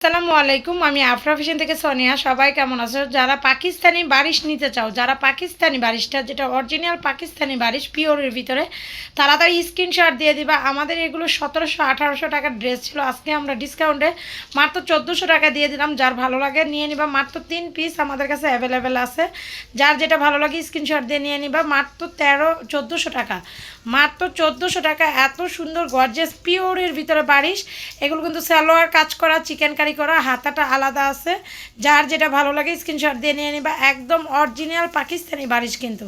আসসালামু আলাইকুম, আমি আফরা ফ্যাশন থেকে সোনিয়া। সবাই কেমন আছো? যারা পাকিস্তানি বারিশ নিতে চাও, যারা পাকিস্তানি বারিশটা, যেটা অরিজিনাল পাকিস্তানি বারিশ পিওরের ভিতরে তারা তাড়াতাড়ি স্ক্রিনশট দিয়ে দিবা। আমাদের এগুলো সতেরোশো, আঠারোশো টাকার ড্রেস ছিল। আজকে আমরা ডিসকাউন্টে মাত্র চোদ্দোশো টাকা দিয়ে দিলাম। যার ভালো লাগে নিয়ে নিবা। মাত্র তিন পিস আমাদের কাছে অ্যাভেলেবেল আছে। যার যেটা ভালো লাগে স্ক্রিনশট দিয়ে নিয়ে নিবা। মাত্র তেরো, চোদ্দোশো টাকা। মাত্র চোদ্দোশো টাকা। এত সুন্দর গর্জেস পিওরের ভিতরে বারিশ। এগুলো কিন্তু সালোয়ার, কাজ করা চিকেন কারি করা, হাতাটা আলাদা আছে। যার যেটা ভালো লাগে স্ক্রিনশট দিয়ে নিয়ে নিবা। একদম অরিজিনাল পাকিস্তানি বারিশ কিন্তু।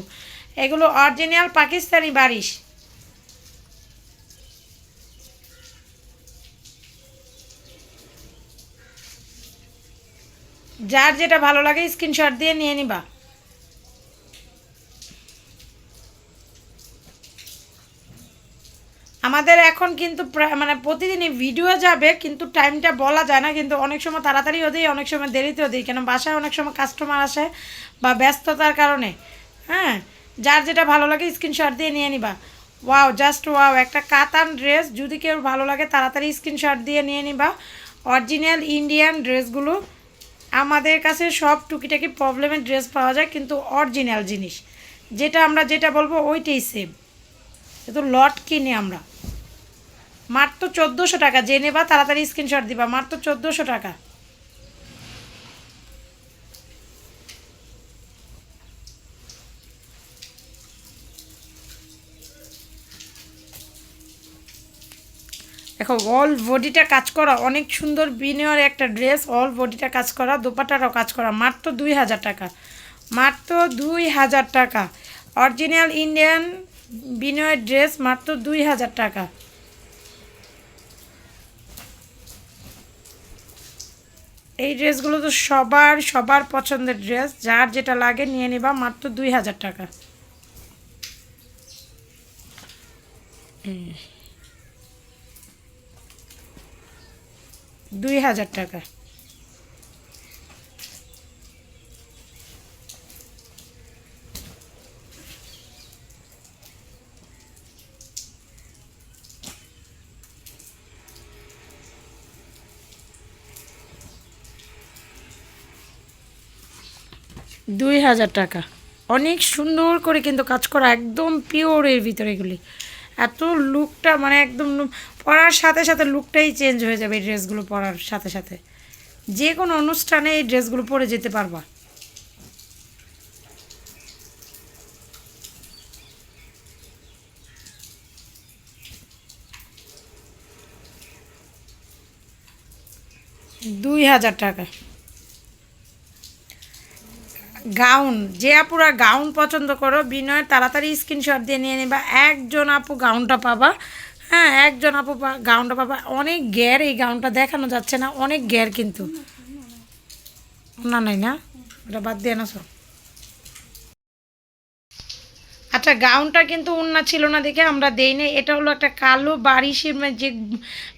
এগুলো অরিজিনাল পাকিস্তানি বারিশ। যার যেটা ভালো লাগে স্ক্রিনশট দিয়ে নিয়ে নিবা। আমাদের এখন কিন্তু মানে প্রতিদিনই ভিডিও যাবে, কিন্তু টাইমটা বলা যায় না, কিন্তু অনেক সময় তাড়াতাড়িও দিই অনেক সময় দেরিতেও দিই কেন, বাসায় অনেক সময় কাস্টমার আসে বা ব্যস্ততার কারণে। হ্যাঁ যার যেটা ভালো লাগে স্ক্রিনশট দিয়ে নিয়ে নিবা। ওয়াও জাস্ট ওয়াও একটা কাতান ড্রেস যদি কেউ ভালো লাগে, তাড়াতাড়ি স্ক্রিনশট দিয়ে নিয়ে নিবা। অরিজিনাল ইন্ডিয়ান ড্রেসগুলো আমাদের কাছে সব টুকিটাকি প্রবলেমের ড্রেস পাওয়া যায়, কিন্তু অরিজিনাল জিনিস। যেটা আমরা যেটা বলব, ওইটাই সেম কিন্তু লট কিনে আমরা। মাত্র চোদ্দোশো টাকা। যে নেবা তাড়াতাড়ি স্ক্রিনশট দিবা। মাত্র চোদ্দোশো টাকা। দেখো অল বডিটা কাজ করা, অনেক সুন্দর বিনিয়র একটা ড্রেস অল বডিটা কাজ করা দোপাটারও কাজ করা। মাত্র দুই হাজার টাকা। মাত্র দুই হাজার টাকা। অরিজিনাল ইন্ডিয়ান বিনয়ের ড্রেস মাত্র দুই হাজার টাকা। এই ড্রেসগুলো তো সবার সবার পছন্দের ড্রেস। যার যেটা লাগে নিয়ে নিবা মাত্র দুই হাজার টাকা। দুই হাজার টাকা। দুই হাজার টাকা। অনেক সুন্দর করে কিন্তু কাজ করা, একদম পিওরের ভিতরে এগুলি। এত লুকটা মানে একদম পরার সাথে সাথে লুকটাই চেঞ্জ হয়ে যাবে এই ড্রেসগুলো পরার সাথে সাথে। যে কোনো অনুষ্ঠানে এই ড্রেসগুলো পরে যেতে পারবা। দুই হাজার টাকা। গাউন, যে আপুরা গাউন পছন্দ করো, বিনয়, তাড়াতাড়ি স্ক্রিনশট দিয়ে নিয়ে নেবা। একজন আপু গাউনটা পাবা। হ্যাঁ একজন আপু গাউনটা পাবা। অনেক গ্যার এই গাউনটা দেখানো যাচ্ছে না, অনেক গ্যার কিন্তু। না, নাই না? এটা বাদ দিয়ে না সব আচ্ছা গাউনটা কিন্তু উন্না ছিল না দেখে আমরা দেই দেইনি এটা হলো একটা কালো বারিশের যে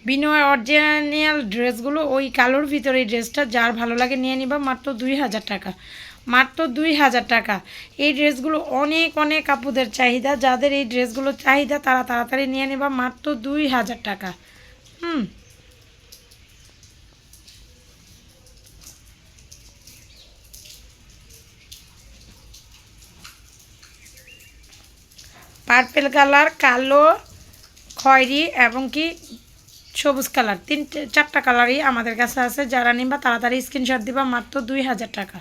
বিনয় অরিজিনাল ড্রেসগুলো ওই কালোর ভিতরে এই ড্রেসটা যার ভালো লাগে নিয়ে নিবা মাত্র দুই হাজার টাকা। মাত্র দুই হাজার টাকা। এই ড্রেসগুলো অনেক অনেক আপুদের চাহিদা। যাদের এই ড্রেসগুলো চাহিদা, তারা তাড়াতাড়ি নিয়ে নেবা মাত্র দুই হাজার টাকা। হুম। পার্পেল কালার, কালো, খয়েরি এবং কি সবুজ কালার। তিনটে, চারটা কালারই আমাদের কাছে আছে। যারা নিবা তাড়াতাড়ি স্ক্রিনশট দিবা মাত্র দুই হাজার টাকা।